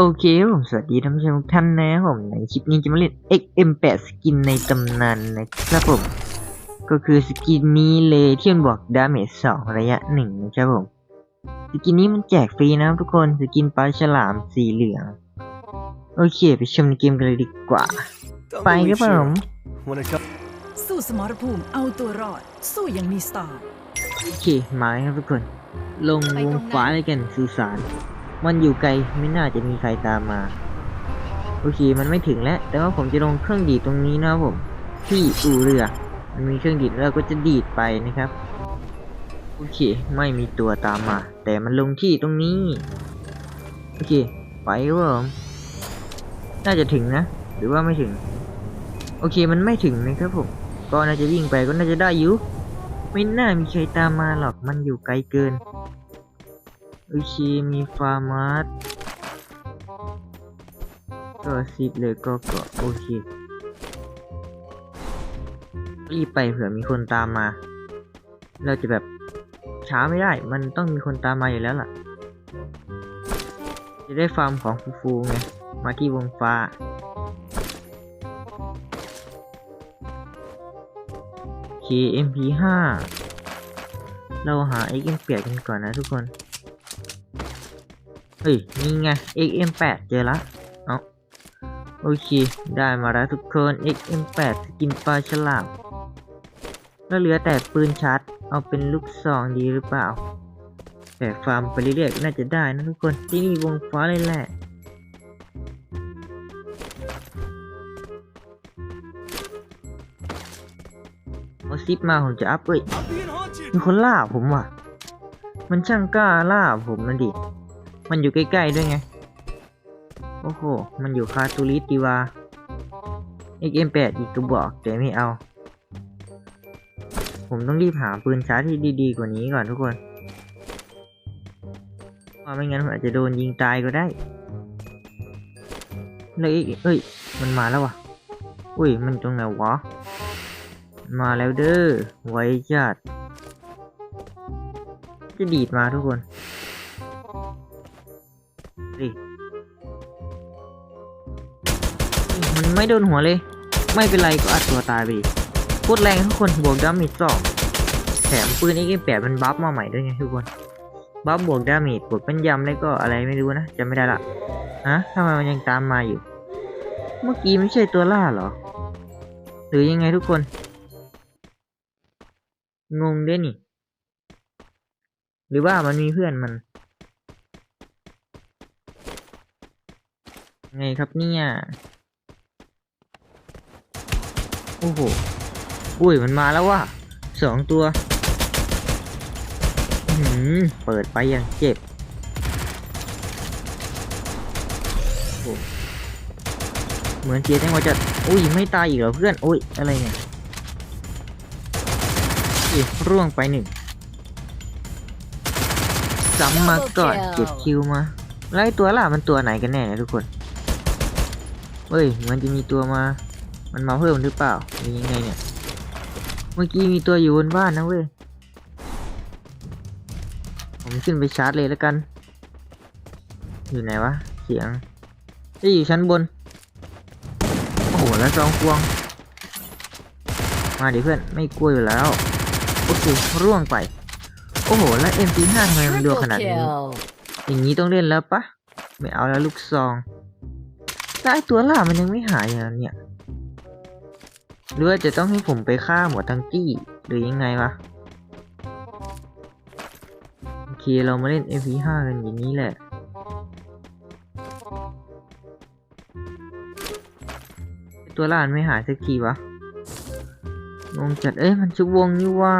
โอเคครับผมสวัสดีท่านผู้ชมทุกท่านนะครับผมในคลิปนี้จะมาเล่น XM8 สกินในตำนานนะครับผม ก็คือสกินนี้เลยที่มันบอกดาเมจ2ระยะหนึ่งนะครับผม สกินนี้มันแจกฟรีนะครับทุกคนสกินปลาฉลามสีเหลือง โอเค ไปชมในเกมกันเลยดีกว่า ไปครับผม When it comes สู้สมรภูมิเอาตัวรอด สู้อยังมีสไตล์โอเคมาแล้วครับทุกคน ลงวงฟ้าเลยกันสุสาน มันอยู่ไกลไม่น่าจะมีใครตามมา โอเคมันไม่ถึงแล้ว แต่ว่าผมจะลงเครื่องดีดตรงนี้นะครับผมที่อู่เรือมันมีเครื่องดีดแล้วเราก็จะดีดไปนะครับโอเค ไม่มีตัวตามมา แต่มันลงที่ตรงนี้ โอเค ไปครับผมน่าจะถึงนะ หรือว่าไม่ถึง โอเคมันไม่ถึงนะครับผม ก็น่าจะวิ่งไปก็น่าจะได้อยู่ ไม่น่ามีใครตามมาหรอก มันอยู่ไกลเกิน โอเค มีฟาร์มาร์ก็สิบเลยก็ก็โอเค รีบไปเผื่อมีคนตามมา เราจะแบบช้าไม่ได้ มันต้องมีคนตามมาอยู่แล้วล่ะ จะได้ฟาร์มของฟูๆไง มาที่วงฟ้า KMP5 เราหา XM8 กันก่อนนะทุกคน เฮ้ยนี่ไง XM8 เจอละเอาโอเค ได้มาแล้วทุกคน XM8 สกินปลาฉลามแล้วเหลือแต่ปืนชาร์จเอาเป็นลูกซองดีหรือเปล่า แต่ฟาร์มไปเรื่อยๆน่าจะได้นะทุกคน ที่นี่วงฟ้าเลยแหละเอาซิปมาผมจะอัพเอ้ยมีคนล่าผมว่ะ มันช่างกล้าล่าผมนะดิ มันอยู่ใกล้ๆด้วยไง โอ้โห มันอยู่คาตูริสดีว่า XM8 อีกกระบอกแต่ไม่เอา ผมต้องรีบหาปืนชาร์จที่ดีๆกว่านี้ก่อนทุกคนเพราะไม่งั้นผมอาจจะโดนยิงตายก็ได้แล้วอีกเอ้ย มันมาแล้ววะอุ้ย มันตรงไหนวะ มาแล้วเด้อ ไว้จัดจะดีดมาทุกคน ไม่โดนหัวเลย ไม่เป็นไรก็อัดตัวตายไปดิโคตรแรงทุกคนบวกดาเมจสองแถมปืน AK8 มันบัฟมาใหม่ด้วยไงทุกคนบัฟบวกดาเมจบวกเป็นยำแล้วก็อะไรไม่รู้นะจำไม่ได้ละฮะทำไมมันยังตามมาอยู่ เมื่อกี้ไม่ใช่ตัวล่าเหรอ หรือยังไงทุกคน งงด้วยนี่ หรือว่ามันมีเพื่อนมันไงครับเนี่ย โอ้โห อุ้ยมันมาแล้วว่ะสองตัวอื้อหืมเปิดไปอย่างเจ็บโอ้โหเหมือนเจ๊แตงว่าจะอุ้ยไม่ตายอีกเหรอเพื่อนอุ้ยอะไรเนี่ยอุ้ยร่วงไปหนึ่งซ้ำมาก่อนเก็บคิวมาแล้วไอ้ตัวล่ะมันตัวไหนกันแน่เนะทุกคนเฮ้ยมันจะมีตัวมา มันมาเพิ่มหรือเปล่าหรือยังไงเนี่ย เมื่อกี้มีตัวอยู่บนบ้านนะเว้ย ผมขึ้นไปชาร์จเลยแล้วกัน อยู่ไหนวะ เสียงจะอยู่ชั้นบน โอ้โห แล้วจองควง มาดิเพื่อน ไม่กลัวอยู่แล้ว โอเค ร่วงไป โอ้โห แล้ว MP5 ทำไมมันดูขนาดนี้ อย่างนี้ต้องเล่นแล้วปะ ไม่เอาแล้วลูกซองแต่ตัวล่ามันยังไม่หายอะเนี่ย หรือว่าจะต้องให้ผมไปฆ่าหมดทั้งตี้หรือยังไงวะโอเคเรามาเล่น MP5 กันอย่างนี้แหละตัวล่านไม่หายสักทีวะงงจัดเอ้ยมันชุบวงนี่ว่า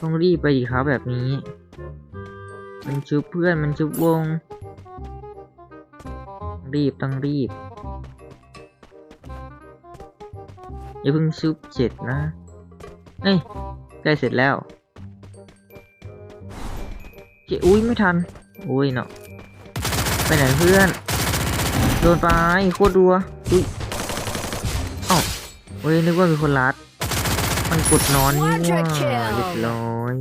ต้องรีบไปดีครับแบบนี้ มันชุบเพื่อนมันชุบวง รีบต้องรีบ อย่าเพิ่งชุบเจ็ดนะเอ้ยใกล้เสร็จแล้วเจอุ้ยไม่ทันอุ้ยเนาะไปไหนเพื่อนโดนไปโคตรดัวอุ้ยเอ้าเฮ้ยนึกว่ามีคนรัดมันกดนอนนี่ว่าเรียบร้อย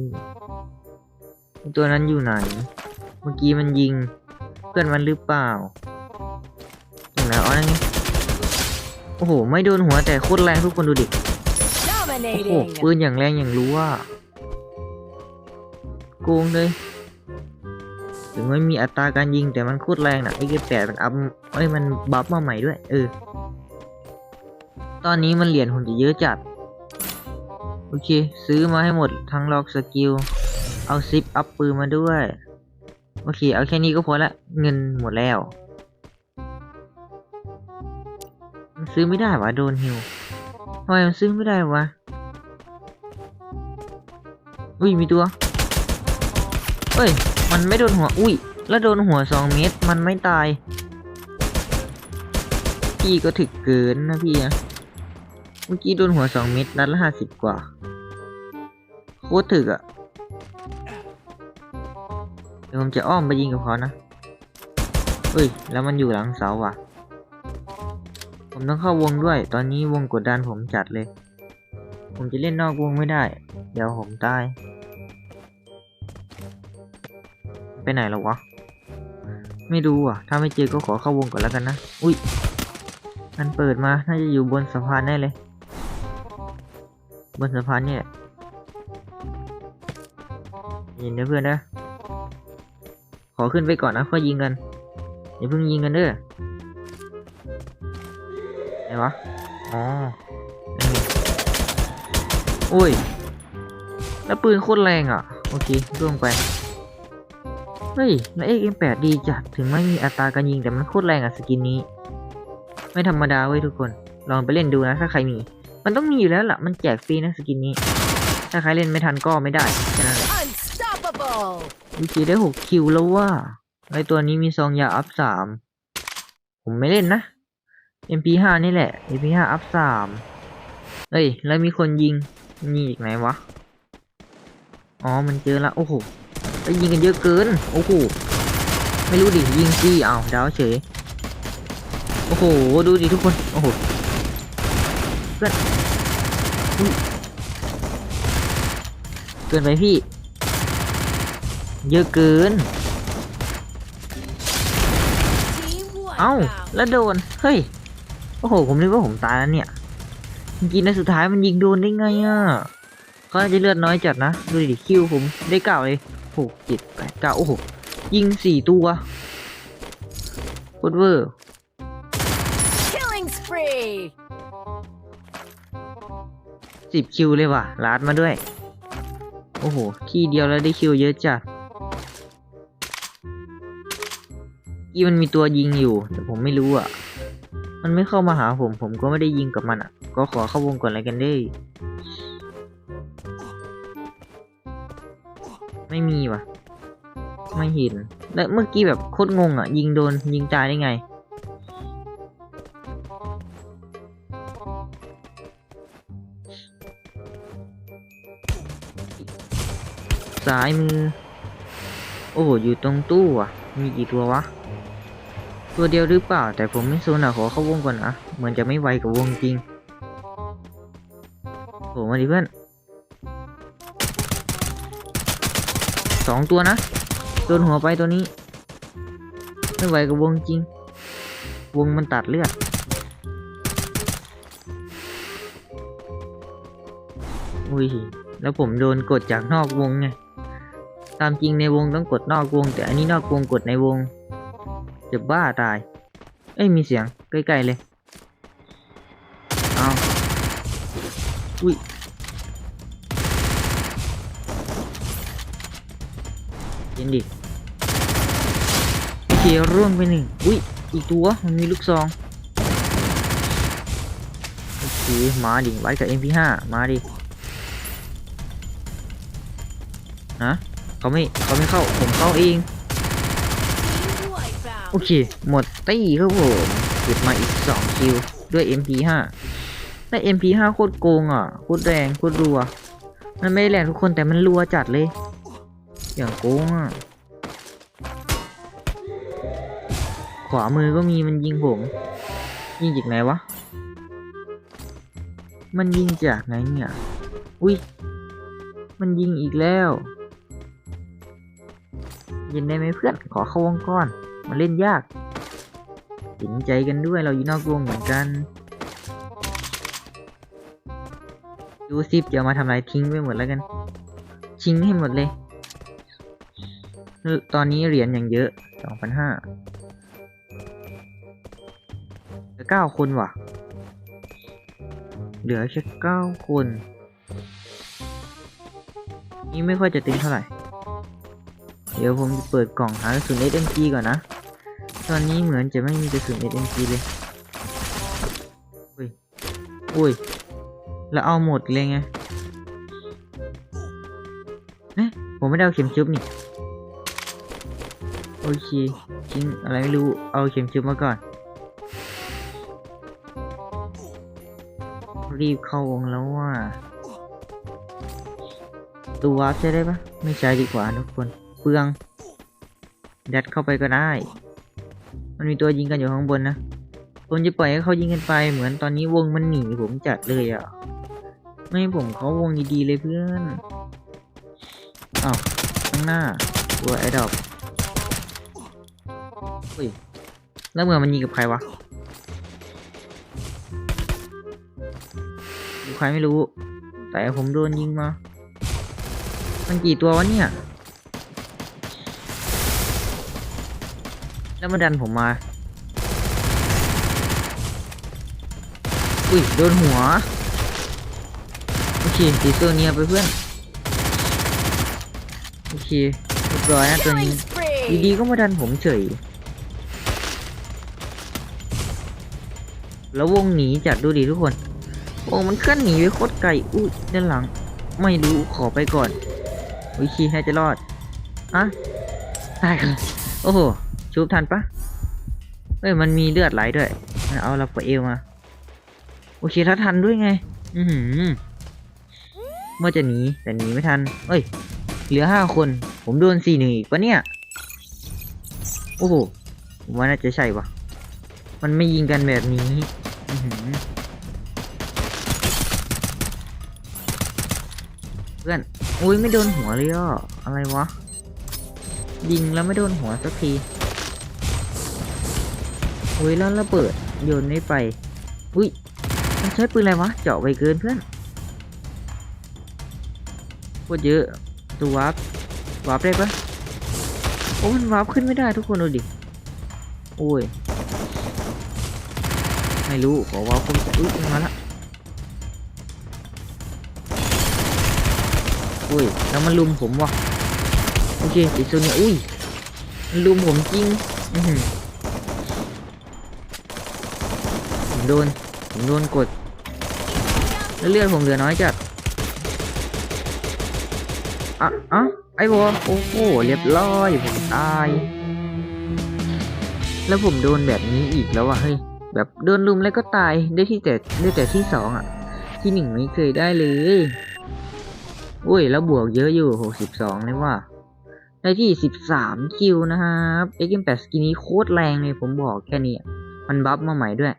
ตัวนั้นอยู่ไหน เมื่อกี้มันยิงพื่อนมันหรือเปล่าตรงไหนอ๋อนั่นไง โอ้โห ไม่โดนหัวแต่โคตรแรงทุกคนดูดิ โอ้โห Dominating. ปืนอย่างแรงอย่างรู้ว่าโกงเลย ถึงไม่มีอัตราการยิงแต่มันโคตรแรงนะไอ้เกแปดมันอัพเอ้ยมันบัฟมาใหม่ด้วย เออ ตอนนี้มันเหรียญผมจะเยอะจัด โอเค ซื้อมาให้หมดทั้งล็อกสกิล เอาซิปอัพปืนมาด้วย โอเค เอาแค่นี้ก็พอละ เงินหมดแล้ว มันซื้อไม่ได้วะโดนฮิวทำไมมันซื้อไม่ได้วะ อุ้ยมีตัว เอ้ย มันไม่โดนหัว อุ้ย แล้วโดนหัวสองเมตร มันไม่ตาย พี่ก็ถึกเกินนะพี่อะเมื่อกี้โดนหัวสองเมตรนัดละห้าสิบกว่า โคตรถึกอะเดี๋ยวผมจะอ้อมไปยิงกับเขานะเอ้ย แล้วมันอยู่หลังเสาว่ะ ผมต้องเข้าวงด้วย ตอนนี้วงกดดันผมจัดเลย ผมจะเล่นนอกวงไม่ได้ เดี๋ยวผมตาย ไปไหนแล้ววะ ไม่รู้อะ ถ้าไม่เจอก็ขอเข้าวงก่อนแล้วกันนะ อุ้ย มันเปิดมา น่าจะอยู่บนสะพานแน่เลย บนสะพานเนี่ยยินนะเพื่อนนะ ขอขึ้นไปก่อนนะค่อยยิงกัน อย่าเพิ่งยิงกันเด้อ วะ อ๋อนั่นไงโอ้ย แล้วปืนโคตรแรงอะ โอเคร่วงไป เฮ้ยแล้วเอ็มแปดดีจัด ถึงไม่มีอัตราการยิงแต่มันโคตรแรงอะสกินนี้ ไม่ธรรมดาเว้ยทุกคน ลองไปเล่นดูนะถ้าใครมี มันต้องมีอยู่แล้วล่ะ มันแจกฟรีนะสกินนี้ ถ้าใครเล่นไม่ทันก็ไม่ได้แค่นั้นแหละ Unstoppable. วิธีได้หกคิวแล้วว่าไอตัวนี้มีซองยาอัพสามผมไม่เล่นนะ MP5 นี่แหละ MP5 อัพสามเอ้ย แล้วมีคนยิง มีอีกไหนวะ อ๋อ มันเจอละ โอ้โหไปยิงกันเยอะเกิน โอ้โห ไม่รู้ดิ ยิงซี่อ้าวดาวเฉย โอ้โห ดูดิทุกคน โอ้โหเพื่อนอุ๊ยเกินไปพี่ เยอะเกิน Team เอ้า wipeout. แล้วโดน เฮ้ยโอ้โห ผมนึกว่าผมตายแล้วเนี่ยจริงๆนะสุดท้ายมันยิงโดนได้ไงอะเขาน่าจะเลือดน้อยจัดนะ ดูดิคิวผมได้เก้าเลยหกเจ็ดแปดเก้าโอ้โห ยิงสี่ตัวโคตรเวอร์ Killing spree. สิบคิวเลยว่ะลาดมาด้วย โอ้โห ที่เดียวแล้วได้คิวเยอะจัดที่มันมีตัวยิงอยู่ แต่ผมไม่รู้อะ มันไม่เข้ามาหาผม ผมก็ไม่ได้ยิงกับมันอะ ก็ขอเข้าวงก่อนอะไรกันได้ไม่มีว่ะ ไม่เห็น แล้วเมื่อกี้แบบโคตรงงอะ ยิงโดนยิงตายได้ไง ซ้ายมือ โอ้อยู่ตรงตู้อะ มีกี่ตัววะ ตัวเดียวหรือเปล่า แต่ผมไม่โซนอะขอเข้าวงก่อนนะเหมือนจะไม่ไวกับวงจริงโอ้มาดิเพื่อนสองตัวนะโดนหัวไปตัวนี้ ไม่ไหวกับวงจริง วงมันตัดเลือดอุ้ยแล้วผมโดนกดจากนอกวงไงตามจริงในวงต้องกดนอกวง แต่อันนี้นอกวงกดในวง จะบ้าตาย เอ้ยมีเสียงใกล้ๆเลย เอาอุ้ยเย็นดิโอเคร่วงไปหนึ่งอุ้ยอีกตัวมันมีลูกซองโอเคมาดิไว้กับ MP5 มาดินะเขาไม่เขาไม่เข้าผมเข้าเอง โอเค หมดตี้ครับผมเก็บมาอีกสองคิว ด้วย MP5 แต่ MP5 โคตรโกงอะ โคตรแรง โคตรรัว มันไม่ได้แรงทุกคนแต่มันรัวจัดเลย อย่างโกงอะ ขวามือก็มีมันยิงผม ยิงจากไหนวะ มันยิงจากไหนเนี่ย อุ้ย มันยิงอีกแล้ว ยินได้ไหมเพื่อน ขอเข้าวงก่อน มันเล่นยากเห็นใจกันด้วยเราอยู่นอกวงเหมือนกันดูซิปเดี๋ยวมาทำลายทิ้งไปหมดแล้วกันทิ้งให้หมดเลย ตอนนี้เหรียญอย่างเยอะสองพันห้าเหลือเก้าคนว่ะ เหลือแค่เก้าคน นี่ไม่ค่อยจะตึงเท่าไหร่ เดี๋ยวผมจะเปิดกล่องหากระสุน SMG ก่อนนะ ตอนนี้เหมือนจะไม่มีกระสุน SMG เลย อุ้ย อุ้ย แล้วเอาหมดเลยไงเอ๊ะผมไม่ได้เอาเข็มชุบนี่ โอเคทิ้งอะไรไม่รู้ เอาเข็มชุบมาก่อน รีบเข้าวงแล้วว่า ตัววาร์ปใช้ได้ปะไม่ใช้ดีกว่าทุกคน เปลือง ยัดเข้าไปก็ได้ มันมีตัวยิงกันอยู่ข้างบนนะผมจะปล่อยให้เขายิงกันไป เหมือนตอนนี้วงมันหนีผมจัดเลยอะ ไม่ให้ผมเขาวงดีๆเลยเพื่อนอ้าวข้างหน้าตัวไอ้ดอกอุ้ยแล้วเมื่อมันยิงกับใครวะใครไม่รู้ แต่ผมโดนยิงมา มันกี่ตัววะเนี่ย แล้วมาดันผมมา อุ้ยโดนหัว โอเคตีตัวเนียไปเพื่อน โอเคเรียบร้อยนะตัวนี้ ดีๆก็มาดันผมเฉย แล้ววงหนีจัดดูดิทุกคน วงมันเคลื่อนหนีไปโคตรไกล อุ้ยด้านหลัง ไม่รู้ขอไปก่อนวิคีน่าจะรอดอะตายกัน โอ้โห ชุบทันปะเอ้ยมันมีเลือดไหลด้วย เอาลาฟาเอลมา โอเคถ้าทันด้วยไง อือหือเมื่อจะหนีแต่หนีไม่ทันเอ้ย เหลือห้าคน ผมโดนสี่หนึ่งอีกปะเนี่ย โอ้โหผมว่าน่าจะใช่ปะมันไม่ยิงกันแบบนี้อือหือเพื่อนอุ้ยไม่โดนหัวเลยอะอะไรวะยิงแล้วไม่โดนหัวสักที อุ้ยแล้วระเบิดโยนไม่ไป อุ้ยมันใช้ปืนอะไรวะ เจาะไปเกินเพื่อนโคตรเยอะตัววาร์ปวาร์ปได้ปะโอ้มันวาร์ปขึ้นไม่ได้ทุกคนดูดิ โอ้ย ไม่รู้ ขอวาร์ปขึ้นอุ้ยมาละอุ้ย แล้วมันลุมผมวะโอเคติดโซเนียอุ้ยมันลุมผมจริง อือหือผม โดน ผมโดนกดแล้วเลือดผมเหลือน้อยจัดอะอะไอ้บอโอ้โหเรียบร้อยผมตาย แล้วผมโดนแบบนี้อีกแล้วอะเฮ้ยแบบโดนลุมแล้วก็ตายได้ที่แต่ได้แต่ที่สองอะ ที่หนึ่งไม่เคยได้เลยอุ้ยแล้วบวกเยอะอยู่62เลยว่าได้ที่13คิวนะครับ XM8 สกินนี้โคตรแรงเลยผมบอกแค่นี้ มันบัฟมาใหม่ด้วย